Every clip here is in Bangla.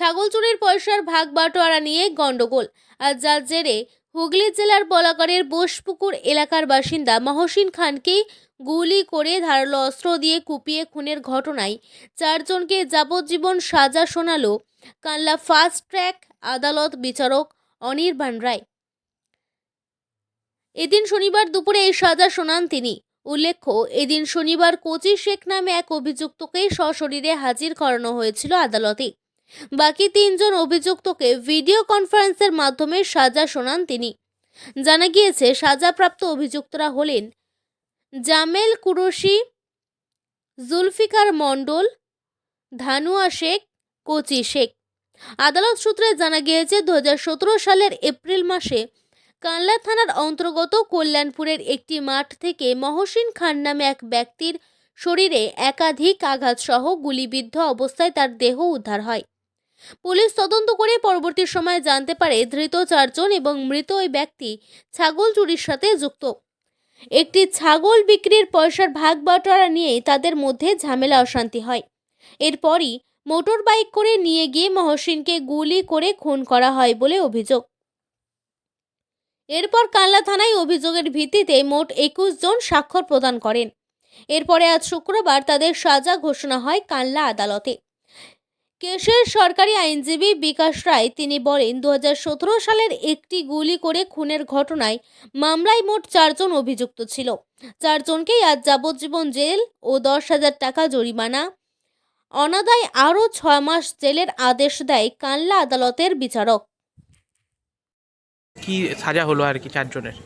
ছাগল চুরির পয়সার ভাগ বাটোয়ারা নিয়ে গণ্ডগোল। আর যার জেরে হুগলি জেলার বলাকারের বোসপুকুর এলাকার বাসিন্দা মহসিন খানকেই গুলি করে ধারালো অস্ত্র দিয়ে কুপিয়ে খুনের ঘটনায় চারজনকে যাবজ্জীবন সাজা শোনালো কানলা ফাস্ট ট্র্যাক আদালত বিচারক অনির্বাণ রায়। এদিন শনিবার দুপুরে এই সাজা শোনান তিনি। উল্লেখ্য, এদিন শনিবার কোচি শেখ নামে এক অভিযুক্তকে সশরীরে হাজির করানো হয়েছিল আদালতে। বাকি তিনজন অভিযুক্তকে ভিডিও কনফারেন্সের মাধ্যমে সাজা শোনান তিনি। জানা গিয়েছে, সাজাপ্রাপ্ত অভিযুক্তরা হলেন জামেল কুরশি, জুলফিকার মণ্ডল, ধানুয়া শেখ, কোচি শেখ। আদালত সূত্রে জানা গিয়েছে দু হাজার সতেরো সালের এপ্রিল মাসে কানলা থানার অন্তর্গত কল্যাণপুরের একটি মাঠ থেকে মহসিন খান নামে এক ব্যক্তির শরীরে একাধিক আঘাতসহ গুলিবিদ্ধ অবস্থায় তার দেহ উদ্ধার হয়। পুলিশ তদন্ত করে পরবর্তী সময়ে জানতে পারে ধৃত চারজন এবং মৃত ওই ব্যক্তি ছাগল চুরির সাথে যুক্ত। একটি ছাগল বিক্রির পয়সার ভাগ বাটোয়ারা নিয়েই তাদের মধ্যে ঝামেলা অশান্তি হয়। এরপরই মোটর বাইক করে নিয়ে গিয়ে মহসিনকে গুলি করে খুন করা হয় বলে অভিযোগ। এরপর কানলা থানায় অভিযোগের ভিত্তিতে মোট একুশ জন স্বাক্ষর প্রদান করেন। এরপরে আজ শুক্রবার তাদের সাজা ঘোষণা হয় কানলা আদালতে। কেসের সরকারি আইনজীবী বিকাশ রায় তিনি বলেন দু হাজার সতেরো সালের একটি গুলি করে খুনের ঘটনায় মামলায় মোট চারজন অভিযুক্ত ছিল। চারজনকেই আজ যাবজ্জীবন জেল ও দশ হাজার টাকা জরিমানা। অনাদায় আরও ছয় মাস জেলের আদেশ দেয় কানলা আদালতের বিচারক। কি সাজা হলো আর কি চারজনের?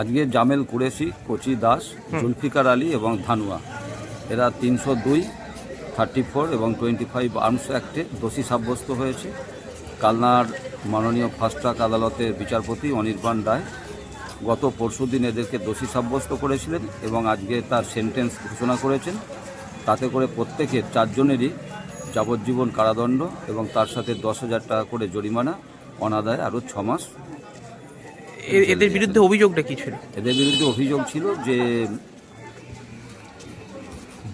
আজকে জামেল কুরেশি কচি দাস জুলফিকার আলী এবং ধানুয়া। এরা তিনশো দুই থার্টি ফোর এবং টোয়েন্টি ফাইভ আর্মস অ্যাক্টে দোষী সাব্যস্ত হয়েছে। কালনার মাননীয় ফাস্ট ট্র্যাক আদালতের বিচারপতি অনির্বাণ রায় গত পরশুদিন এদেরকে দোষী সাব্যস্ত করেছিলেন এবং আজকে তার সেন্টেন্স ঘোষণা করেছেন। তাতে করে প্রত্যেকের চারজনেরই যাবজ্জীবন কারাদণ্ড এবং তার সাথে দশ হাজার টাকা করে জরিমানা অনাদায় আরও ছ মাস। এদের বিরুদ্ধে অভিযোগটা কি ছিল? এদের বিরুদ্ধে অভিযোগ ছিল যে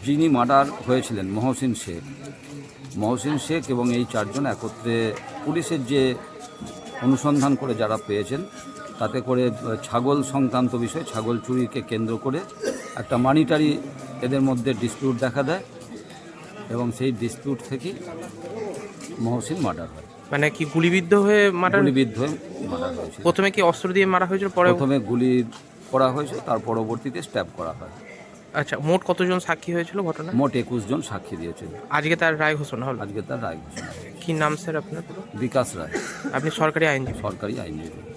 যিনি মার্ডার হয়েছিলেন মহসিন শেখ। মহসিন শেখ এবং এই চারজন একত্রে পুলিশের যে অনুসন্ধান করে যারা পেয়েছেন তাতে করে ছাগল সংক্রান্ত বিষয় ছাগল চুরিকে কেন্দ্র করে একটা মানিটারি এদের মধ্যে ডিসপিউট দেখা দেয় এবং সেই ডিসপিউট থেকেই মহসিন মার্ডার হয়। মানে কি গুলিবিদ্ধ হয়ে মারা গুলিবিদ্ধ হয়ে মার্ডার হয়েছে প্রথমে কি অস্ত্র দিয়ে মারা হয়েছিল পরে প্রথমে গুলি করা হয়েছে তার পরবর্তীতে স্ট্যাব করা হয়। আচ্ছা মোট কতজন সাক্ষী হয়েছিল ঘটনা? মোট একুশ জন সাক্ষী দিয়েছিল। আজকে তার রায় ঘোষণা হলো? আজকে তার রায় ঘোষণা কি নাম স্যার আপনার? বিকাশ রায়। আপনি সরকারি আইনজীবী? সরকারি আইনজীবী।